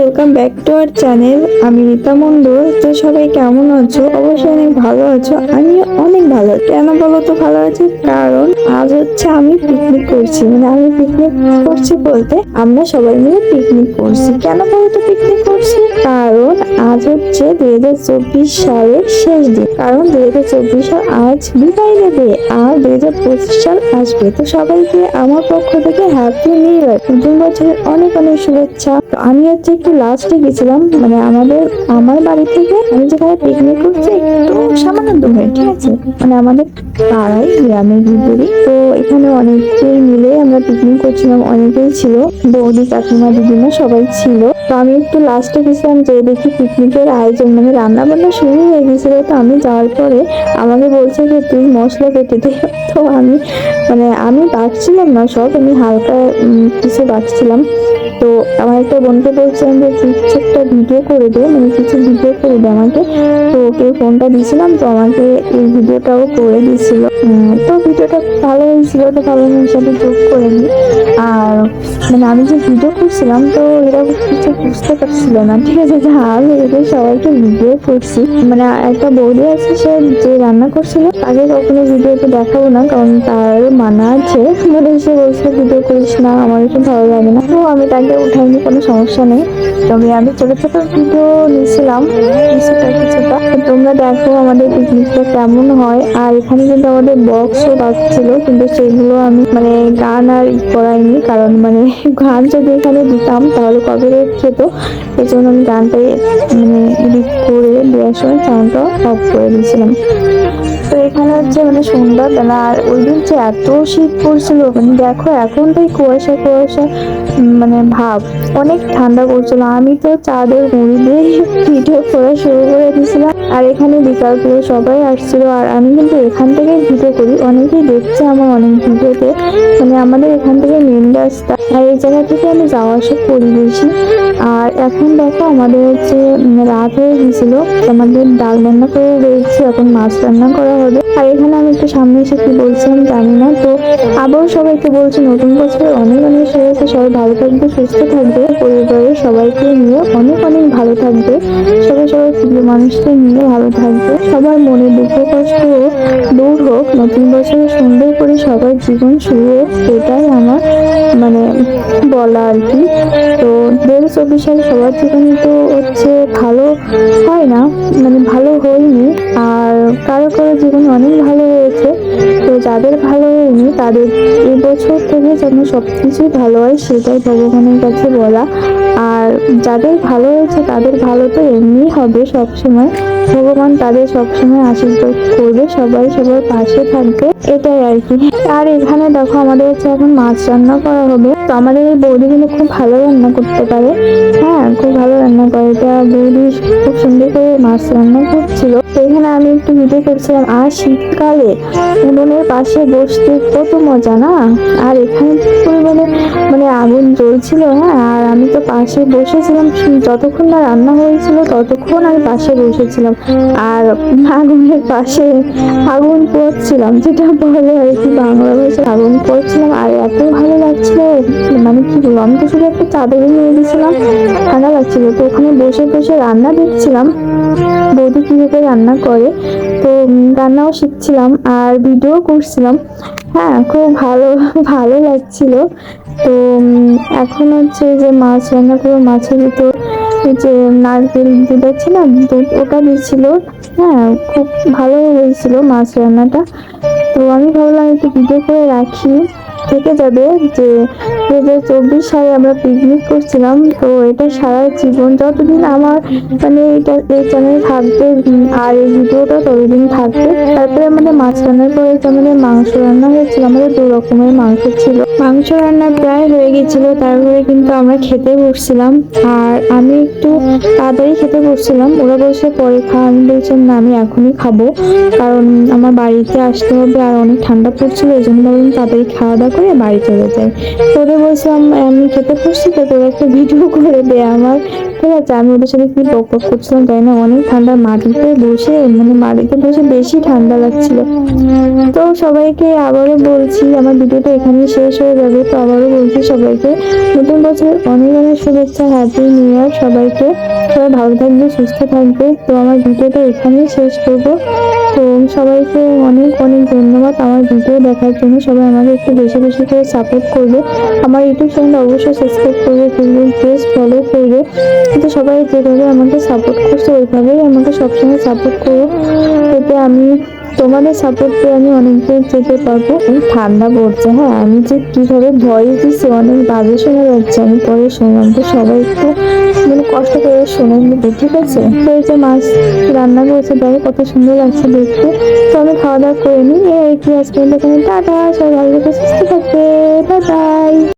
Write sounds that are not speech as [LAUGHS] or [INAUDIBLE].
Welcome back to our channel আমি রীতা মন্ডল তো সবাই কেমন আছো? অবশ্যই অনেক ভালো আছো। আমি অনেক ভালো। কেন বলো তো ভালো আছি? কারণ আজ হচ্ছে আমি পিকনিক করছি। মানে আমি পিকনিক করছি বলতে আমরা সবাই মিলে পিকনিক করছি। কেন বলো তো পিকনিক করছি কারণ আজ হচ্ছে দুই হাজার চব্বিশ সালের শেষ দিন। কারণ দুই হাজার চব্বিশ সাল আজ বিদায় দেবে আর দুই হাজার পঁচিশ সাল আসবে। তো সবাইকে আমার পক্ষ থেকে হ্যাপি নিউ ইয়ার নতুন বছরের অনেক অনেক শুভেচ্ছা। তো আমি হচ্ছে একটু লাস্টে গেছিলাম মানে আমাদের, আমার বাড়ি থেকে আমি যেখানে পিকনিক করছি, একটু সামান্য দূরে, ঠিক আছে? মানে আমাদের পাড়ায় গ্রামের ভিতরে। তো এখানে অনেকেই মিলে আমরা পিকনিক করছিলাম, অনেকেই ছিল। বৌদি কাকিমা, দিদিমা সবাই ছিল। তো আমি একটু লাস্টে গেছিলাম যে দেখি পিকনিকের আয়োজন মানে রান্না বান্না শুরু হয়ে গেছিল তো আমি যাওয়ার পরে আমাকে বলছে যে, তুই মশলা কেটে দে। [LAUGHS] তো আমি মানে আমি বাঁচছিলাম না, সব আমি হালকা কিছু বাড়ছিলাম তো আমার একটা বোনকে বলছিলাম যে কিছু একটা ভিডিও করে দে মানে কিছু ভিডিও করে দে আমাকে। তো ওকে ফোনটা দিয়েছিলাম, তো আমাকে এই ভিডিওটাও করে দিয়েছিল। তো ভিডিওটা ভালো হয়েছিল, তো ভালো সাথে যোগ করে দিই আর মানে আমি যে ভিডিও করছিলাম, তো এরা কিছু বুঝতে পারছিল না, ঠিক আছে? যে আমি এদের সবাইকে ভিডিও করছি। মানে একটা বৌদি আছে, সে যে রান্না করছিল আগে কখনো ভিডিওতে দেখাবো না, কারণ তার মানা আছে। মানে সে বলছে ভিডিও করিস না, আমার একটু ভালো লাগে না। তো আমি তাকে উঠাইনি কোনো সমস্যা নেই। তবে আমি ছোটো ছোটো ভিডিও নিয়েছিলাম কিছুটা তোমরা দেখো আমাদের পিকনিকটা কেমন হয়। আর এখানে কিন্তু আমাদের বক্সও বাজছিল, কিন্তু সেগুলো আমি মানে গান আর করাইনি, কারণ মানে [LAUGHS] গান যদি এখানে দিতাম, তাহলে কবে খেত। এই জন্য আমি গানটাই মানে এডিট করে দেওয়ার সময় সাউন্ডটা অফ করে দিয়েছিলাম। তো এখানে হচ্ছে মানে সন্ধ্যাবেলা আর ওই দিন যে এত শীত পড়ছিল মানে দেখো এখন তো এই কুয়াশা কুয়াশা মানে ভাব, অনেক ঠান্ডা পড়ছিল। আমি তো চাঁদের মুড়ি দিয়ে [LAUGHS] ভিডিও করা শুরু করে দিয়েছিলাম। আর এখানে বিকাল করে সবাই আসছিল, আর আমি কিন্তু এখান থেকে ভিডিও করি। অনেকেই দেখছে আমার অনেক ভিডিওতে মানে আমাদের এখান থেকে মেন রাস্তা আর এই জায়গা থেকে আমি যাওয়া আসা করি বেশি। আর এখন দেখো আমাদের হচ্ছে রাত হয়ে গেছিল আমাদের ডাল রান্না করে রয়েছে এখন মাছ রান্না করা হবে। আর এখানে আমি একটু সামনে এসে কি বলছিলাম জানি না। তো আবার সবাইকে বলছি, নতুন বছর অনেক অনেক সবাই ভালো থাকবে, সুস্থ থাকবে। পরিবারের সবাইকে নিয়ে অনেক অনেক ভালো থাকবে। সবাই সবাই প্রিয় মানুষকে নিয়ে ভালো থাকবে। সবার মনে দুঃখ, কষ্ট দূর হোক নতুন বছরে সুন্দর করে সবার জীবন শুরু হোক এটাই আমার মানে বলা আর কি। তো দেড় চব্বিশ সবার জীবনে তো হচ্ছে ভালো হয় না মানে ভালো হয়নি। আর কারও কারও জীবন অনেক ভালো হয়েছে। যাদের ভালো হয়নি, তাদের এই বছর থেকে যেন সব কিছুই ভালো হয়, সেটাই ভগবানের কাছে বলা। আর যাদের ভালো হয়েছে, তাদের ভালো তো এমনি হবে সব সময় ভগবান তাদের সবসময় আশীর্বাদ করবে, সবাই সবার পাশে থাকবে, এটাই আর কি। আর এখানে দেখো, আমাদের হচ্ছে এখন মাছ রান্না করা হবে। তো আমাদের এই বৌদি কিন্তু খুব ভালো রান্না করতে পারে। হ্যাঁ খুব ভালো রান্না করে। এটা বৌদি খুব সুন্দর করে মাছ রান্না করছিল। এখানে আমি একটু ভিডিও করছিলাম। আর শীতকালে উনুনের পাশে বসতে কত মজা না? আর এখানে পরিমাণে মানে আগুন জ্বলছিল হ্যাঁ? আর আমি তো পাশে বসেছিলাম। যতক্ষণ না রান্না হয়েছিল, ততক্ষণ আমি পাশে বসেছিলাম। আর আগুনের পাশে আগুন পড়ছিলাম যেটা বলে আর কি বাংলা ভাষায় আগুন পড়ছিলাম আর এত ভালো লাগছিল মানে কি বলব, আমি তো শুধু একটা চাদর নিয়ে দিয়েছিলাম। ঠান্ডা লাগছিল। তো ওখানে বসে বসে রান্না দেখছিলাম। বৌদি কীভাবে রান্না করে, তো রান্নাও শিখছিলাম আর ভিডিও করছিলাম। হ্যাঁ খুব ভালো ভালো লাগছিল। তো এখন হচ্ছে যে মাছ রান্না করে মাছের ভিতর যে নারকেল দুধ আছে না, দুধ ওটা দিচ্ছিল হ্যাঁ খুব ভালো হয়েছিল মাছ রান্নাটা। তো আমি ভাবলাম একটু ভিডিও করে রাখি। থেকে যাবে যে দু হাজার চব্বিশ সালে আমরা পিকনিক করছিলাম। তো এটা সারা জীবন যতদিন আমার মানে এটা এই চ্যানেলে থাকবে আর এই ভিডিওটা ততদিন থাকবে, তারপরে আমাদের মাছ রান্নার পরে আমাদের মাংস রান্না হয়েছিল, আমাদের দু রকমের মাংস ছিল। মাংস রান্না প্রায় হয়ে গেছিল, তারপরে কিন্তু আমরা খেতে বসছিলাম। আর আমি একটু তাড়াতাড়ি খেতে বসছিলাম, ওরা বসে পরে খাওয়া আমি বলছিলাম না আমি এখনই খাব। কারণ আমার বাড়িতে আসতে হবে আর অনেক ঠান্ডা পড়ছিল, এই জন্য তাড়াতাড়ি খাওয়া দাওয়া করে বাড়ি চলে যাই। তো বলছিলাম, আমি খেতে বসছি তো, তোর একটা ভিডিও করে দে আমার। ঠিক আছে, আমি ওদের সাথে কি বক বক করছিলাম, তাই না? অনেক ঠান্ডা মাটিতে বসে মানে মাটিতে বসে বেশি ঠান্ডা লাগছিল। তো সবাইকে আবারও বলছি, আমার ভিডিওটা এখানে শেষ হয়ে যাবে। তো আবারও বলছি সবাইকে, নতুন বছর অনেক অনেক শুভেচ্ছা হ্যাপি নিউ ইয়ার সবাইকে। সবাই ভালো থাকবে, সুস্থ থাকবে। তো আমার ভিডিওটা এখানেই শেষ করব। তো সবাইকে অনেক অনেক ধন্যবাদ আমার ভিডিও দেখার জন্য। সবাই আমাকে একটু বেশি বেশি করে সাপোর্ট করবে। আমার ইউটিউব চ্যানেল অবশ্যই সাবস্ক্রাইব করবে, কিন্তু পেজ ফলো করবে। কিন্তু সবাই যেভাবে আমাকে সাপোর্ট করছে, ওইভাবেই আমাকে সবসময় সাপোর্ট করো এতে আমি, তোমাদের সাপোর্ট পেয়ে আমি অনেক দূর যেতে পারব ঠান্ডা পড়ছে হ্যাঁ? আমি যে কীভাবে ভয়েস দিচ্ছি, অনেক বাজে শোনা যাচ্ছে। আমি পরে শুনলাম, তো সবাই একটু মানে কষ্ট করে শুনে নিবে ঠিক আছে? তো এই যে মাছ রান্না করেছে দেখো কত সুন্দর লাগছে দেখতে। তো আমি খাওয়া দাওয়া করে নিই, এই কি আজকে এখানে। টাটা, সবাই ভালো সুস্থ থাকবে। বাই।